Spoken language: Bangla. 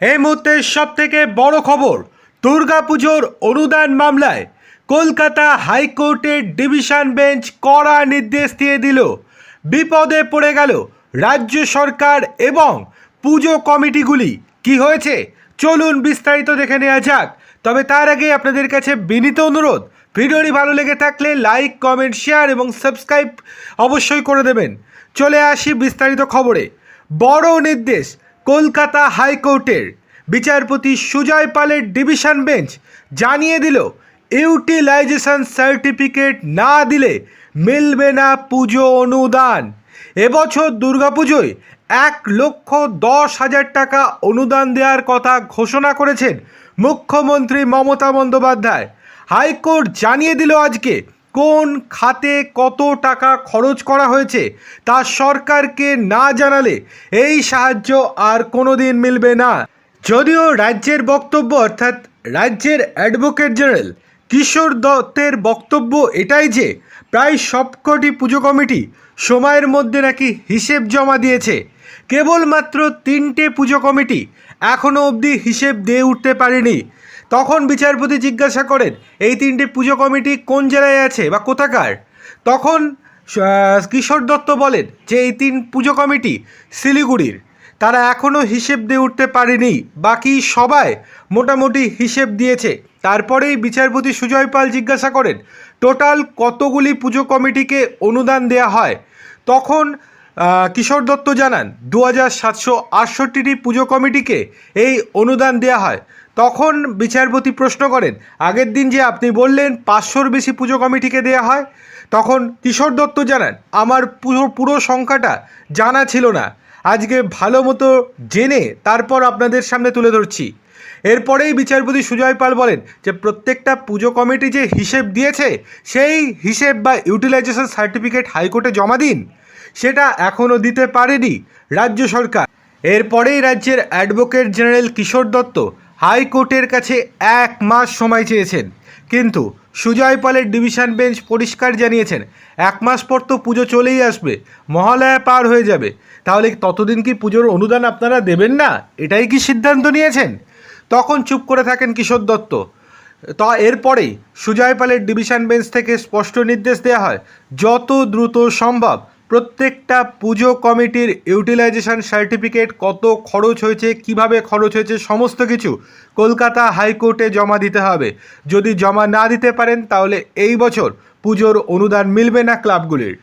এই মুহূর্তে সব থেকে বড় খবর, দুর্গাপুজোর অনুদান মামলায় কলকাতা হাইকোর্টের ডিভিশন বেঞ্চ কড়া নির্দেশ দিয়ে দিল। বিপদে পড়ে গেল রাজ্য সরকার এবং পুজো কমিটিগুলি। কি হয়েছে? চলুন বিস্তারিত দেখে নেওয়া যাক। তবে তার আগে আপনাদের কাছে বিনীত অনুরোধ, ভিডিওটি ভালো লেগে থাকলে লাইক, কমেন্ট, শেয়ার এবং সাবস্ক্রাইব অবশ্যই করে দেবেন। চলে আসি বিস্তারিত খবরে। বড় নির্দেশ কলকাতা হাইকোর্টের বিচারপতি সুজয় পালের ডিভিশন বেঞ্চ জানিয়ে দিল, ইউটিলাইজেশন সার্টিফিকেট না দিলে মিলবে না পুজো অনুদান। এবছর দুর্গাপুজোয় এক লক্ষ দশ হাজার টাকা অনুদান দেওয়ার কথা ঘোষণা করেছেন মুখ্যমন্ত্রী মমতা বন্দ্যোপাধ্যায়। হাইকোর্ট জানিয়ে দিল আজকে কোন খাতে কত টাকা খরচ করা হয়েছে তা সরকারকে না জানালে এই সাহায্য আর কোনো দিন মিলবে না। যদিও রাজ্যের বক্তব্য অর্থাৎ রাজ্যের অ্যাডভোকেট জেনারেল কিশোর দত্তের বক্তব্য এটাই যে প্রায় সবকটি পুজো কমিটি সময়ের মধ্যে নাকি হিসেব জমা দিয়েছে। কেবলমাত্র তিনটে পুজো কমিটি এখনও অবধি হিসেব দিয়ে উঠতে পারেনি। তখন বিচারপতি জিজ্ঞাসা করেন, এই তিনটে পুজো কমিটি কোন জেলায় আছে বা কোথাকার? তখন কিশোর দত্ত বলেন যে, এই তিন পুজো কমিটি শিলিগুড়ির। তারা এখনও হিসেব দিয়ে উঠতে পারেনি। বাকি সবাই মোটামুটি হিসেব দিয়েছে। তারপরেই বিচারপতি সুজয় পাল জিজ্ঞাসা করেন, টোটাল কতগুলি পুজো কমিটিকে অনুদান দেয়া হয়? তখন কিশোর দত্ত জানান দু হাজার সাতশো আটষট্টিটি পুজো কমিটিকে এই অনুদান দেয়া হয়। তখন বিচারপতি প্রশ্ন করেন, আগের দিন যে আপনি বললেন পাঁচশোর বেশি পুজো কমিটিকে দেয়া হয়? তখন কিশোর দত্ত জানান, আমার পুরো পুরো সংখ্যাটা জানা ছিল না। আজকে ভালো মতো জেনে তারপর আপনাদের সামনে তুলে ধরছি। এরপরেই বিচারপতি সুজয় পাল বলেন যে, প্রত্যেকটা পুজো কমিটি যে হিসেব দিয়েছে, সেই হিসেব বা ইউটিলাইজেশন সার্টিফিকেট হাইকোর্টে জমা দিন। সেটা এখনও দিতে পারেনি রাজ্য সরকার। এরপরেই রাজ্যের অ্যাডভোকেট জেনারেল কিশোর দত্ত হাইকোর্টের কাছে এক মাস সময় চেয়েছেন। কিন্তু সুজয় পালের ডিভিশন বেঞ্চ পরিষ্কার জানিয়েছেন, এক মাস পর তো পুজো চলেই আসবে, মহালয়া পার হয়ে যাবে। তাহলে ততদিন কি পুজোর অনুদান আপনারা দেবেন না? এটাই কি সিদ্ধান্ত নিয়েছেন? তখন চুপ করে থাকেন কিশোর দত্ত। তা এরপরেই সুজয় পালের ডিভিশন বেঞ্চ থেকে স্পষ্ট নির্দেশ দেওয়া হয়, যত দ্রুত সম্ভব। প্রত্যেকটা পুজো কমিটির ইউটিলাইজেশন সার্টিফিকেট কত খরচ হয়েছে, কীভাবে খরচ হয়েছে, সমস্ত কিছু কলকাতা হাইকোর্টে জমা দিতে হবে। যদি জমা না দিতে পারেন, তাহলে এই বছর পুজোর অনুদান মিলবে না ক্লাবগুলির।